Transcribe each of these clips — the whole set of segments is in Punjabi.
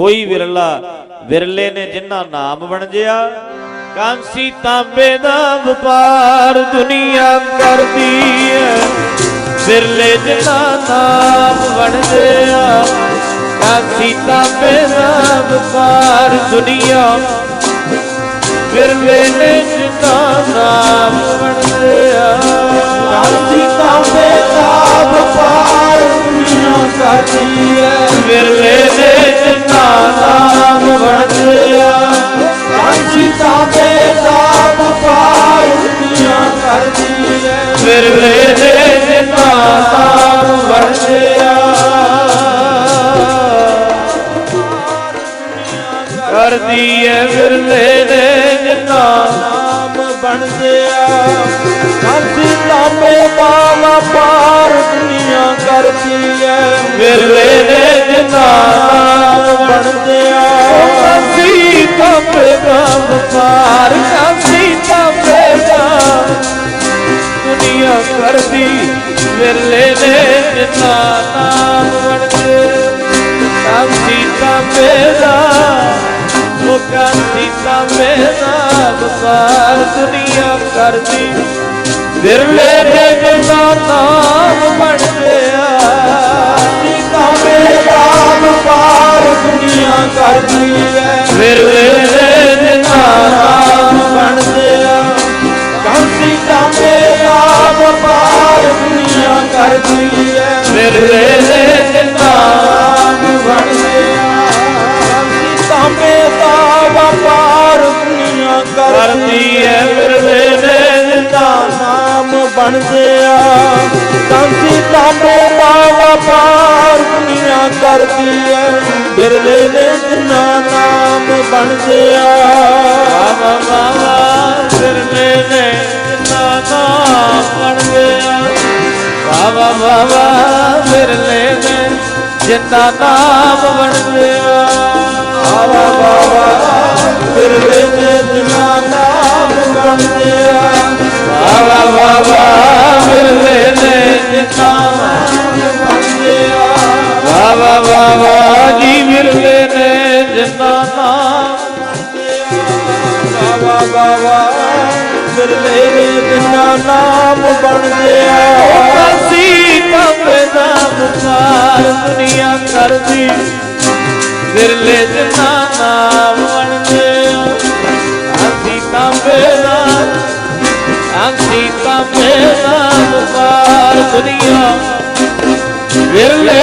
ਕੋਈ ਵਿਰਲਾ ਵਿਰਲੇ ਨੇ ਜਿਨ੍ਹਾਂ ਨਾਮ ਵਣਜਿਆ ਕਾਂਸੀ ਤਾਂਬੇ ਦਾ ਵਪਾਰ ਦੁਨੀਆ ਕਰਦੀ ਐ। ਵਿਰਲੇ ਜਿਨ੍ਹਾਂ ਨਾਮ ਬਣ ਵਣਜਿਆ ਕਾਂਸੀ ਤਾਂਬੇ ਦਾ ਵਪਾਰ ਦੁਨੀਆ। ਵਿਰਲੇ ਨੇ ਜਿਨ੍ਹਾਂ ਨਾਮ ਕਰਦੀ ਹੈ ਵਿਰਲੇ ਨੇ ਕਰਦੀ ਐ ਵਿਰਲੇ ਨੇ ਜਿਨ੍ਹਾਂ ਨਾਮ ਬਣਦਿਆ। ਕਾਂਸੀ ਤਾਂਬੇ ਦਾ ਵਪਾਰ ਦੁਨੀਆ ਕਰਦੀ ਹੈ ਵਿਰਲੇ ਨੇ ਜਿਨ੍ਹਾਂ ਨਾਮ ਬਣਦਿਆ। ਦੁਨੀਆ ਕਰਦੀ ਵਿਰਲੇ ਨੇ ਜਿਨ੍ਹਾਂ ਨਾਮ ਵਣਦੇ ਕਾਂਸੀ ਤਾਂਬੇ ਦਾ ਉਹ ਕਾਂਸੀ ਤਾਂਬੇ ਦਾ ਦੁਨੀਆ ਕਰਦੀ। ਵਿਰਲੇ ਨੇ ਜਿਨ੍ਹਾਂ ਨਾਮ ਵਣਦਿਆ ਆ ਤਾਂਬੇ ਦਾ ਵਪਾਰ ਦੁਨੀਆ ਕਰਦੀ। ਕਰਦੀ ਐ ਵਿਰਲੇ ਨੇ ਜਿਨ੍ਹਾਂ ਨਾਮ ਬਣਦਿਆ ਕਾਂਸੀ ਤਾਂਬੇ ਦਾ ਵਪਾਰ ਦੁਨੀਆ ਕਰਦੀ ਹੈ ਬਿਰਲੇ ਨੇ ਜਿਨਾ ਨਾਮ ਬਣਦਿਆ ਬਾਬਾ ਬਾਬਾ ਵਿਰਲੇ ਨੇ ਜਿਨ੍ਹਾਂ ਨਾਮ ਵਣਦਿਆ ਬਾਬਾ ਬਾਬਾ ਵਿਰਲੇ ਨੇ ਜਿਨ੍ਹਾਂ ਨਾਮ ਵਣਦਿਆ ਬਾਬਾ ਬਾਬਾ ਬਾਬਾ ਬਾਬਾ ਬਿਰਲੇ ਨੇ ਜਿਨਾ ਨਾਮ ਬਣਦਿਆ। ਕਾਸੀ ਕੰਬੇ ਦਾ ਵਪਾਰ ਦੁਨੀਆ ਕਰਦੀ। ਵਿਰਲੇ ਜਿਨਾ ਨਾਮ ਵਣਦੇ ਆਸੀ ਕੰਬੇ ਦਾ ਆਸੀ ਕੰਬੇ ਦਾ ਵਪਾਰ ਦੁਨੀਆ। ਵਿਰਲੇ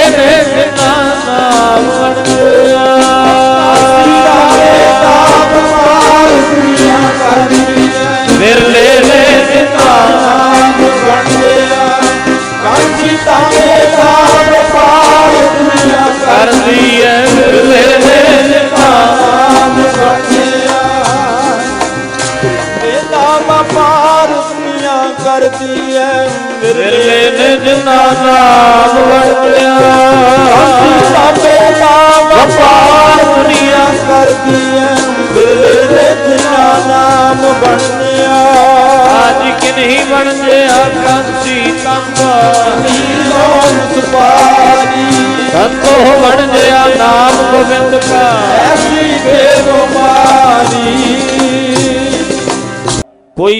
ਕਰਦੀ ਹੈ ਵਿਰਲੇ ਨੇ ਜਿਨਾ ਨਾਮ ਵਰਤਿਆ। ਕਾਂਸੀ ਤਾਂਬੇ ਦਾ ਵਪਾਰ ਦੁਨੀਆ ਕਰਦੀ ਹੈ ਬਿਰਲੇ ਨੇ ਜਿਨਾ ਨਾਮ ਬਣਦਿਆ ਅੱਜ ਕਿ ਨਹੀਂ ਬਣ ਜਿਆ ਕਾਂਸੀ ਤੰਬਾ ਨੀਲੋਂ ਸੁਪਾਰੀ। ਸੰਤੋ ਬਣ ਜਿਆ ਨਾਮ ਗੋਬਿੰਦ ਕਾ